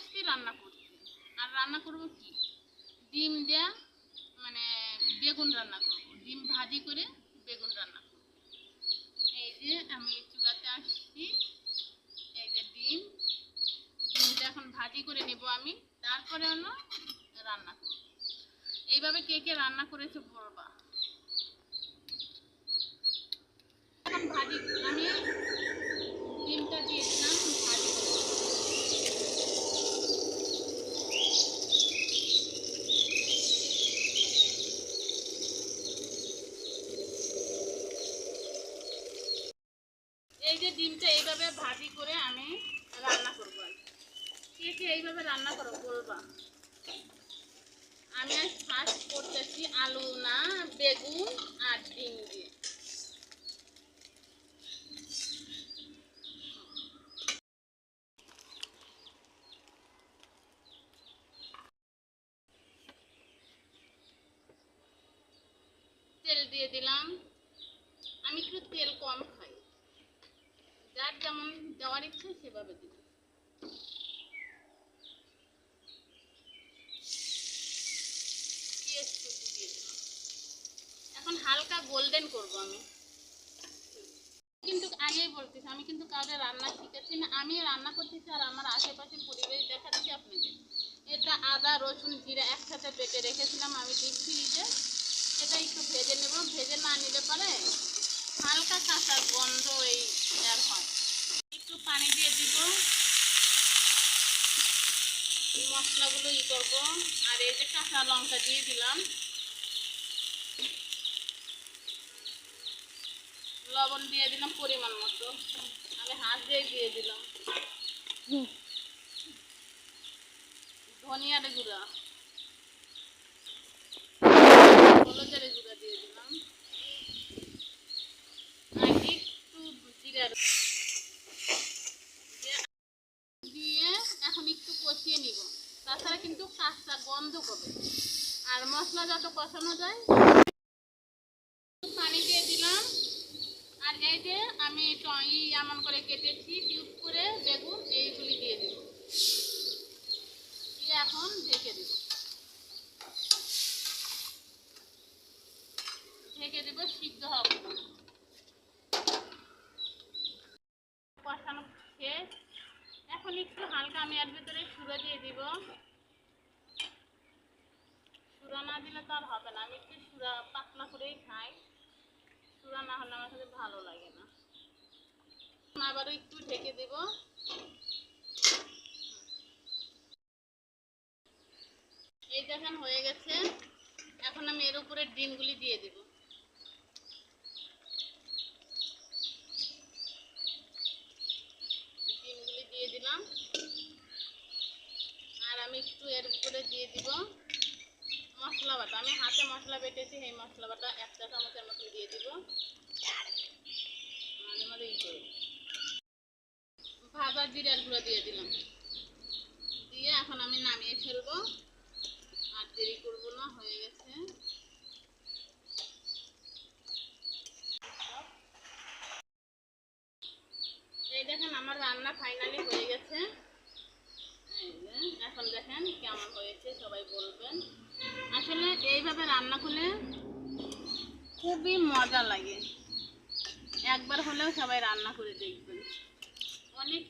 আসছি রান্না করতে আর রান্না করব কি? ডিম দেয়া মানে বেগুন রান্না করব। ডিম ভাজি করে বেগুন রান্না করব। এই যে আমি চুলাতে আসছি। এই যে ডিম। ডিমটা এখন ভাজি করে নেব আমি। তারপরে হলো রান্না করব। এইভাবে কে কে রান্না করেছে বলবা এখন ভাজি আমি ডিমটা দিয়ে দিলাম ভাজি করে। এই যে ডিমটা এইভাবে ভাজি করে আমি রান্না করব আর কি। কে এইভাবে রান্না করো বলবা আমি আজ ফার্স্ট করতেছি আলু না, বেগুন আর ডিম তেল দিয়ে দিলাম। আমি একটু তেল কম খাই। যার যেমন দেওয়ার ইচ্ছে সেভাবে দিলাম পেঁয়াজ কুচি দিয়ে দিলাম এখন হালকা গোল্ডেন করব আমি। কিন্তু আগেই বলতেছি, আমি কিন্তু কাউকে রান্না শিখেছি না আমি রান্না করতেছি আর আমার আশেপাশে পরিবেশ দেখাচ্ছি আপনাদের। এটা আদা, রসুন, জিরা একসাথে বেটে রেখেছিলাম আমি ডিপ ফ্রিজে। এটা একটু ভেজে নেব, ভেজে না নিলে পরে হালকা কাঁচা গন্ধ এই আর হয়। একটু পানি দিয়ে দিব। মশলাগুলো ই করব। আর এই যে কাঁচা লঙ্কা দিয়ে দিলাম। লবণ দিয়ে দিলাম পরিমাণ মতো। আমি হাত দিয়ে দিয়ে দিলাম। ধনিয়ার গুঁড়া। হলুদের গুঁড়া দিয়ে দিলাম। একটু জিরার দিয়ে- দিয়ে এখন একটু কষিয়ে নিব। তাছাড়া কিন্তু কাঁচা গন্ধ করবে। আর মশলা যত কষানো যায় পানি দিয়ে দিলাম আর এই যে আমি ট- ই এমন করে কেটেছি, টিউব করে বেগুন এইগুলি দিয়ে দিব। দিয়ে এখন ঢেকে দিব। ঢেকে দেবো, সিদ্ধ হবে। কষানো শেষ। এখন একটু হালকা আমি এর ভিতরে সুরো দিয়ে দিব। সুরা না দিলে তো আর হবে না। আমি একটু সুরা পাতলা করেই খাই। সুরা না হলে আমার কাছে ভালো লাগে না। আবারও একটু ঢেকে দেব। এই দেখেন হয়ে গেছে। এখন আমি এর উপরে ডিমগুলি দিয়ে দেব। ডিমগুলি দিয়ে দিলাম। আর আমি একটু এর উপরে দিয়ে দিব মশলা বাটা। আমি হাতে মশলা বেটেছি সেই মশলা বাটা এক চা চামচের মতো দিয়ে দিব। মাঝে মাঝে ই করব। ভাজা জিরার দিয়ে দিলাম। দিয়ে এখন আমি নামিয়ে ফেলব। আর দেরি করব না, হয়ে গেছে। এই দেখেন, আমার রান্না ফাইনালি হয়ে গেছে। এখন দেখেন কেমন হয়েছে, সবাই বলবেন। আসলে এইভাবে রান্না করলে খুবই মজা লাগে। একবার হলেও সবাই রান্না করে দেখবেন। অনেক